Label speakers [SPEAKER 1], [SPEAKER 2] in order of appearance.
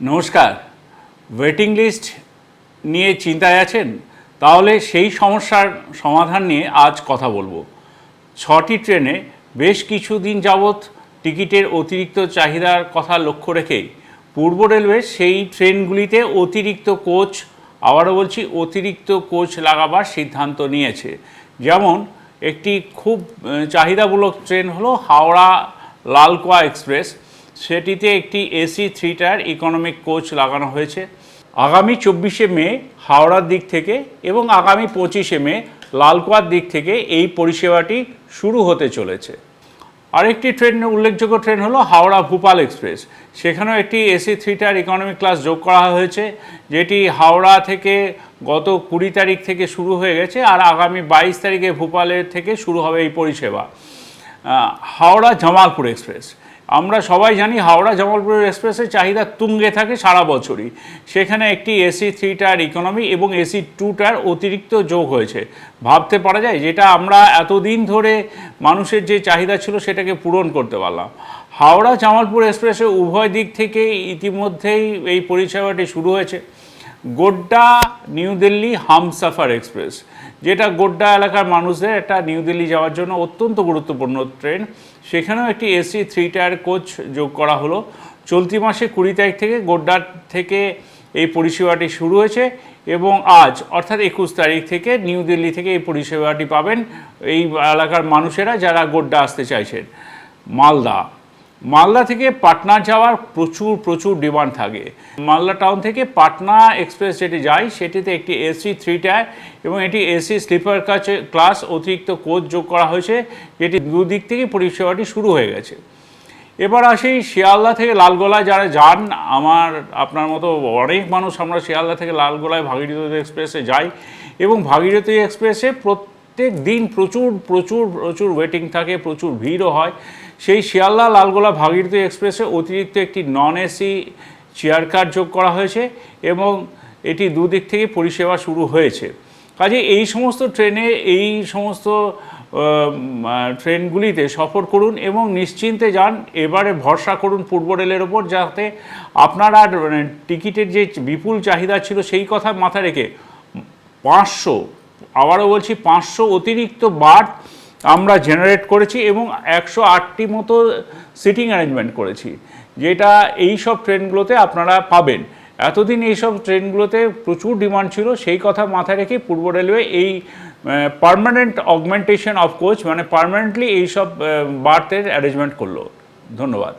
[SPEAKER 1] নমস্কার। Waiting list নিয়ে চিন্তায় আছেন? তাহলে সেই সমস্যার সমাধান নিয়ে আজ কথা বলব। ছটি ট্রেনে বেশ কিছুদিন যাবৎ টিকিটের অতিরিক্ত চাহিদার কথা লক্ষ্য রেখেই পূর্ব রেলওয়ে সেই ট্রেনগুলিতে অতিরিক্ত কোচ আবারও বলছি অতিরিক্ত কোচ লাগাবার সিদ্ধান্ত নিয়েছে। যেমন একটি খুব চাহিদামূলক ট্রেন হলো হাওড়া লালকোয়া এক্সপ্রেস। সেটিতে একটি AC three tier economic coach লাগানো হয়েছে। আগামী চব্বিশে মে হাওড়ার দিক থেকে এবং আগামী পঁচিশে মে লালকোয়ার দিক থেকে এই পরিষেবাটি শুরু হতে চলেছে। আরেকটি ট্রেন, উল্লেখযোগ্য ট্রেন হলো হাওড়া ভূপাল এক্সপ্রেস। সেখানেও একটি AC three tier economic class যোগ করা হয়েছে, যেটি হাওড়া থেকে গত কুড়ি তারিখ থেকে শুরু হয়ে গেছে আর আগামী বাইশ তারিখে ভূপালের থেকে শুরু হবে এই পরিষেবা। হাওড়া জামালপুর এক্সপ্রেস। আমরা সবাই জানি হাওড়া জামালপুর এক্সপ্রেসের চাহিদা তুঙ্গে থাকে সারা বছরই। সেখানে একটি এসি থ্রি টায়ার ইকোনমি এবং এসি টু টায়ার অতিরিক্ত যোগ হয়েছে। ভাবতে পারা যায় যেটা আমরা এতদিন ধরে মানুষের যে চাহিদা ছিল সেটাকে পূরণ করতে পারলাম। হাওড়া জামালপুর এক্সপ্রেসে উভয় দিক থেকেই ইতিমধ্যেই এই পরিষেবাটি শুরু হয়েছে। Godda, new Delhi, Humsafar express. যেটা গোড্ডা এলাকার মানুষদের একটা নিউ দিল্লি যাওয়ার জন্য অত্যন্ত গুরুত্বপূর্ণ ট্রেন। সেখানেও একটি এসি থ্রি টায়ার কোচ যোগ করা হলো। চলতি মাসে কুড়ি তারিখ থেকে গোড্ডা থেকে এই পরিষেবাটি শুরু হয়েছে এবং আজ, অর্থাৎ একুশ তারিখ থেকে নিউ দিল্লি থেকে এই পরিষেবাটি পাবেন এই এলাকার মানুষেরা যারা গোড্ডা আসতে চাইছেন। মালদা মালদা থেকে পাটনা যাওয়ার প্রচুর প্রচুর ডিমান্ড থাকে। মালদা টাউন থেকে পাটনা এক্সপ্রেস যেটি যায়, সেটিতে একটি এসি থ্রি টায়ার এবং এটি এসি স্লিপার কাছে ক্লাস অতিরিক্ত কোচ যোগ করা হয়েছে, যেটি দুদিক থেকে পরিষেবাটি শুরু হয়ে গেছে। এবার আসি শিয়ালদা থেকে লালগোলায় যারা যান, আমার, আপনার মতো অনেক মানুষ আমরা শিয়ালদা থেকে লালগোলায় ভাগীরথী এক্সপ্রেসে যাই এবং ভাগীরথী এক্সপ্রেসে প্রত্যেক দিন প্রচুর প্রচুর প্রচুর ওয়েটিং থাকে, প্রচুর ভিড়ও হয়। সেই শিয়ালদা লালগোলা ভাগীরথী এক্সপ্রেসে অতিরিক্ত একটি নন এসি চেয়ার কার যোগ করা হয়েছে এবং এটি দুদিক থেকে পরিষেবা শুরু হয়েছে। কাজে এই সমস্ত ট্রেনে এই সমস্ত ট্রেনগুলিতে সফর করুন এবং নিশ্চিন্তে যান, এবারে ভরসা করুন পূর্ব রেলের ওপর যাতে আপনার আর মানে টিকিটের যে বিপুল চাহিদা ছিল সেই কথা মাথায় রেখে পাঁচশো আবারও বলছি, পাঁচশো অতিরিক্ত বার্থ আমরা জেনারেট করেছি এবং একশো আটটি মতো সিটিং অ্যারেঞ্জমেন্ট করেছি। যেটা এই সব ট্রেনগুলোতে আপনারা পাবেন। এতদিন এইসব ট্রেনগুলোতে প্রচুর ডিমান্ড ছিল, সেই কথা মাথায় রেখে পূর্ব রেলওয়ে এই পার্মানেন্ট অগমেন্টেশন অফ কোচ মানে পার্মানেন্টলি এইসব বার্থের অ্যারেঞ্জমেন্ট করল। ধন্যবাদ।